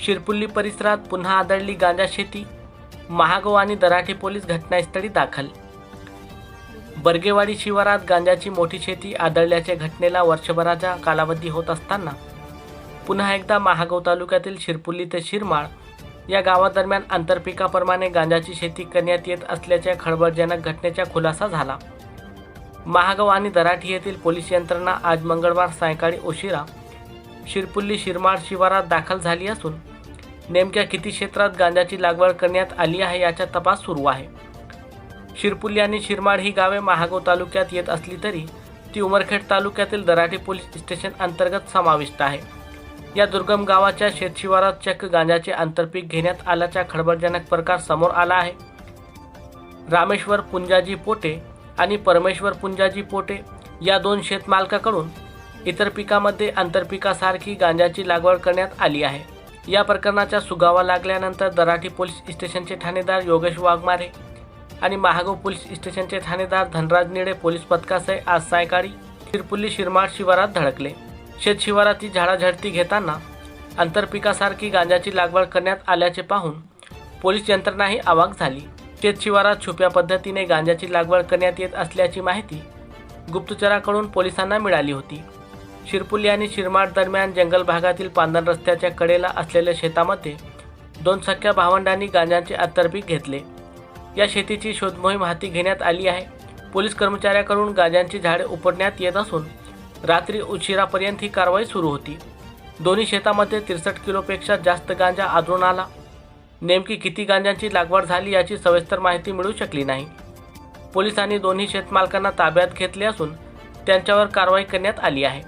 शिरपुल्ली परिसरात पुन्हा आदळली गांजा शेती महागाव आणि दराठे पोलीस घटनास्थळी दाखल. बर्गेवाडी शिवारात गांजाची मोठी शेती आदळल्याच्या घटनेला वर्षभराचा कालावधी होत असताना पुन्हा एकदा महागाव तालुक्यातील शिरपुल्ली ते शिरमाळ या गावादरम्यान आंतरपिकाप्रमाणे गांजाची शेती करण्यात येत असल्याच्या खळबळजनक घटनेचा खुलासा झाला. महागाव आणि दराठी येथील पोलीस यंत्रणा आज मंगळवार सायंकाळी उशिरा शिरपुल्ली शिरमाळ शिवारात दाखल झाली असून नेमक्या किती क्षेत्रात गांजाची लागवड करण्यात आली आहे याचा तपास सुरू आहे. शिरपुल्ली आणि शिरमाड ही गावे महागाव तालुक्यात येत असली तरी ती उमरखेड तालुक्यातील दराठी पोलीस स्टेशन अंतर्गत समाविष्ट आहे. या दुर्गम गावाच्या शेतशिवारात चक्क गांजाचे आंतरपीक घेण्यात आल्याचा खळबळजनक प्रकार समोर आला आहे. रामेश्वर पुंजाजी पोटे आणि परमेश्वर पुंजाजी पोटे या दोन शेतमालकाकडून इतर पिकामध्ये आंतरपिकासारखी गांजाची लागवड करण्यात आली आहे. या प्रकरणाचा सुगावा लागल्यानंतर दराठी पोलीस स्टेशनचे ठाणेदार योगेश वाघमारे आणि महागाव पोलीस स्टेशनचे ठाणेदार धनराज निळे पोलीस पथकासह आज सायंकाळी शिरपुल्ली शिरमाळ शिवारात धडकले. शेत शिवाराची झाडाझडती घेताना आंतरपिकासारखी गांजाची लागवड करण्यात आल्याचे पाहून पोलीस यंत्रणाही आवाक झाली. शेत शिवारात छुप्या पद्धतीने गांजाची लागवड करण्यात येत असल्याची माहिती गुप्तचराकडून पोलिसांना मिळाली होती. शिरपुली आणि शिरमाड दरम्यान जंगल भागातील पांदन रस्त्याच्या कडेला असलेल्या शेतामध्ये दोन सख्या भावंडांनी गांजाचे आतरपीक घेतले. या शेतीची शोधमोहीम हाती घेण्यात आली आहे. पोलीस कर्मचाऱ्याकडून गांजांची झाडे उपटण्यात येत असून रात्री उशिरापर्यंत ही कारवाई सुरू होती. दोन्ही शेतामध्ये त्रेसष्ट किलोपेक्षा जास्त गांजा आढळून आला. नेमकी किती गांजांची लागवड झाली याची सविस्तर माहिती मिळू शकली नाही. पोलिसांनी दोन्ही शेतमालकांना ताब्यात घेतले असून त्यांच्यावर कारवाई करण्यात आली आहे.